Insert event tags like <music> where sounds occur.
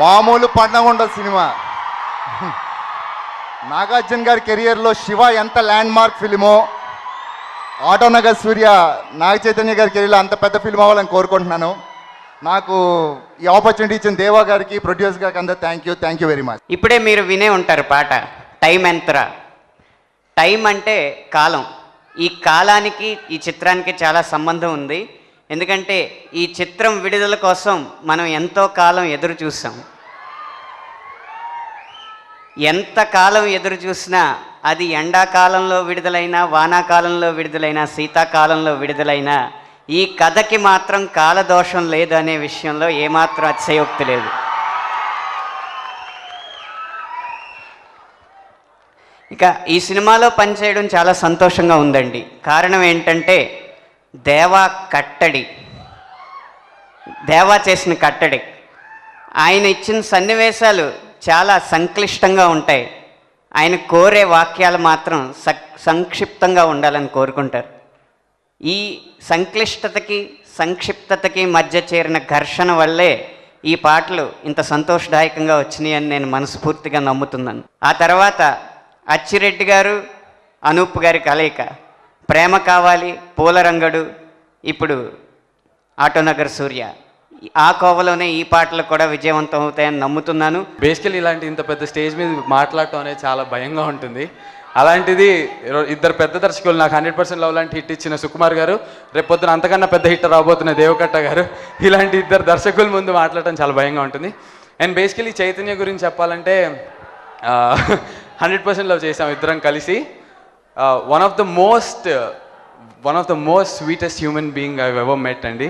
మామూలు పండగ ఉండదు సినిమా. నాగార్జున గారి కెరియర్లో శివ ఎంత ల్యాండ్ మార్క్ ఫిలిమో ఆటోనగర్ సూర్య నాగ చైతన్య గారి కెరీర్లో అంత పెద్ద ఫిల్మ్ అవ్వాలని కోరుకుంటున్నాను. నాకు ఈ ఆపర్చునిటీ ఇచ్చిన దేవా గారికి ప్రొడ్యూస్ గారికి అందరూ thank you thank you very much ఇప్పుడే మీరు వినే ఉంటారు పాట టైం ఎంతరా టైం అంటే కాలం. ఈ కాలానికి ఈ చిత్రానికి చాలా సంబంధం ఉంది. ఎందుకంటే ఈ చిత్రం విడుదల కోసం మనం ఎంతో కాలం ఎదురు చూసాం. ఎంత కాలం ఎదురు చూసినా అది ఎండాకాలంలో విడుదలైనా వానాకాలంలో విడుదలైనా శీతాకాలంలో విడుదలైనా ఈ కథకి మాత్రం కాలదోషం లేదు అనే విషయంలో ఏమాత్రం అతిశయోక్తి లేదు. ఇక ఈ సినిమాలో పనిచేయడం చాలా సంతోషంగా ఉందండి. కారణం ఏంటంటే దేవా కట్టడి. దేవా చేసిన కట్టడి. ఆయన ఇచ్చిన సన్నివేశాలు చాలా సంక్లిష్టంగా ఉంటాయి. ఆయన కోరే వాక్యాలు మాత్రం సక్ సంక్షిప్తంగా ఉండాలని కోరుకుంటారు. ఈ సంక్లిష్టతకి సంక్షిప్తతకి మధ్య చేరిన ఘర్షణ వల్లే ఈ పాటలు ఇంత సంతోషదాయకంగా వచ్చినాయని నేను మనస్ఫూర్తిగా నమ్ముతున్నాను. ఆ తర్వాత అచ్చిరెడ్డి గారు అనూప్ గారి కలయిక. ప్రేమ కావాలి పూలరంగడు. ఇప్పుడు ఆటోనగర్ సూర్య. ఆ కోవలోనే ఈ పాటలు కూడా విజయవంతం అవుతాయని నమ్ముతున్నాను. బేసికలీ ఇలాంటి ఇంత పెద్ద స్టేజ్ మీద మాట్లాడటం అనేది చాలా భయంగా ఉంటుంది. అలాంటిది ఇద్దరు పెద్ద దర్శకులు నాకు హండ్రెడ్ పర్సెంట్ లవ్ లాంటి హిట్ ఇచ్చిన సుకుమార్ గారు రేపొద్దున అంతకన్నా పెద్ద హిట్ రాబోతున్న దేవకట్ట గారు ఇలాంటి ఇద్దరు దర్శకుల ముందు మాట్లాడటం చాలా భయంగా ఉంటుంది. అండ్ బేసికలీ చైతన్య గురించి చెప్పాలంటే <laughs> హండ్రెడ్ పర్సెంట్ లవ్ చేసాం ఇద్దరం కలిసి. one of the most one of the most sweetest human being I ever met అండి